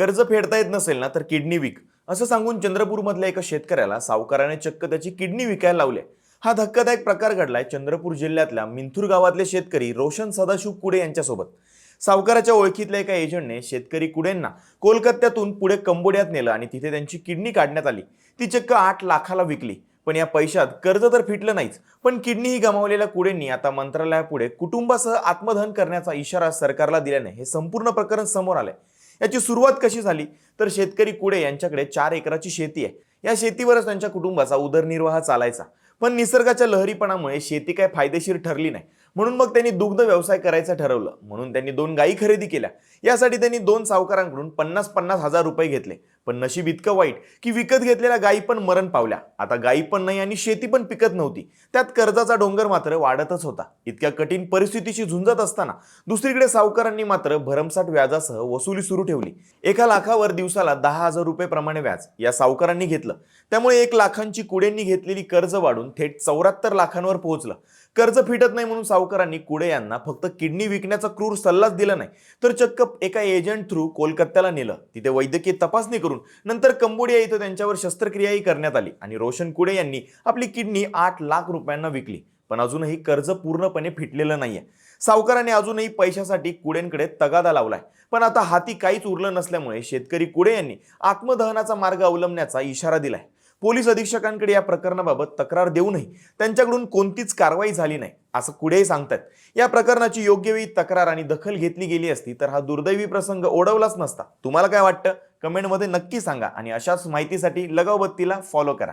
कर्ज फेडता येत नसेल ना तर किडनी विक. असं सांगून चंद्रपूरमधल्या एका शेतकऱ्याला सावकाराने चक्क त्याची किडनी विकायला लावले हा धक्कादायक प्रकार घडलाय चंद्रपूर जिल्ह्यातल्या मिंथूर गावातले शेतकरी रोशन सदाशिव कुडे यांच्यासोबत. सावकाराच्या ओळखीतल्या एका एजंटने शेतकरी कुडेंना कोलकात्यातून पुढे कंबोडियात नेलं आणि तिथे त्यांची किडनी काढण्यात आली. ती चक्क आठ लाखाला विकली. पण या पैशात कर्ज तर फिटलं नाहीच. पण किडनीही गमावलेल्या कुडेंनी आता मंत्रालयापुढे कुटुंबासह आत्मदहन करण्याचा इशारा सरकारला दिल्याने हे संपूर्ण प्रकरण समोर आलंय. याची सुरुवात कशी झाली? तर शेतकरी कुडे यांच्याकडे चार एकराची शेती आहे. या शेतीवरच त्यांच्या कुटुंबाचा उदरनिर्वाह चालायचा. पण निसर्गाच्या लहरीपणामुळे शेती काय फायदेशीर ठरली नाही. म्हणून मग त्यांनी दुग्ध व्यवसाय करायचं ठरवलं. म्हणून त्यांनी दोन गायी खरेदी केल्या. यासाठी त्यांनी दोन सावकारांकडून पन्नास पन्नास हजार रुपये घेतले. पण नशीब इतकं वाईट की विकत घेतलेल्या गायी पण मरण पावल्या. आता गायी पण नाही आणि शेती पण पिकत नव्हती. त्यात कर्जाचा डोंगर मात्र वाढतच होता. इतक्या कठीण परिस्थितीशी झुंजत असताना दुसरीकडे सावकारांनी मात्र भरमसाठ व्याजासह वसुली सुरू ठेवली. एका लाखावर दिवसाला दहा हजार रुपये प्रमाणे व्याज या सावकारांनी घेतलं. त्यामुळे एक लाखांची कुडेंनी घेतलेली कर्ज वाढून थेट चौऱ्याहत्तर लाखांवर पोहोचलं. कर्ज फिटत नाही म्हणून सावकारांनी कुडे यांना फक्त किडनी विकण्याचा क्रूर सल्लाच दिला नाही. तर चक्क एका एजंट थ्रू कोलकात्याला नेलं. तिथे वैद्यकीय तपासणी करून नंतर कंबोडिया इथं त्यांच्यावर शस्त्रक्रियाही करण्यात आली आणि रोशन कुडे यांनी आपली किडनी आठ लाख रुपयांना विकली. पण अजूनही कर्ज पूर्णपणे फिटलेलं नाहीये. सावकाराने अजूनही पैशासाठी कुडेंकडे तगादा लावलाय. पण आता हाती काहीच उरलं नसल्यामुळे शेतकरी कुडे यांनी आत्मदहनाचा मार्ग अवलंबण्याचा इशारा दिलाय. पोलीस अधीक्षकांकडे या प्रकरणाबाबत तक्रार देऊनही त्यांच्याकडून कोणतीच कारवाई झाली नाही असं कुठेही सांगतात. या प्रकरणाची योग्य वेळी तक्रार आणि दखल घेतली गेली असती तर हा दुर्दैवी प्रसंग ओढवलाच नसता. तुम्हाला काय वाटतं? कमेंटमध्ये नक्की सांगा आणि अशाच माहितीसाठी लगावबत्तीला फॉलो करा.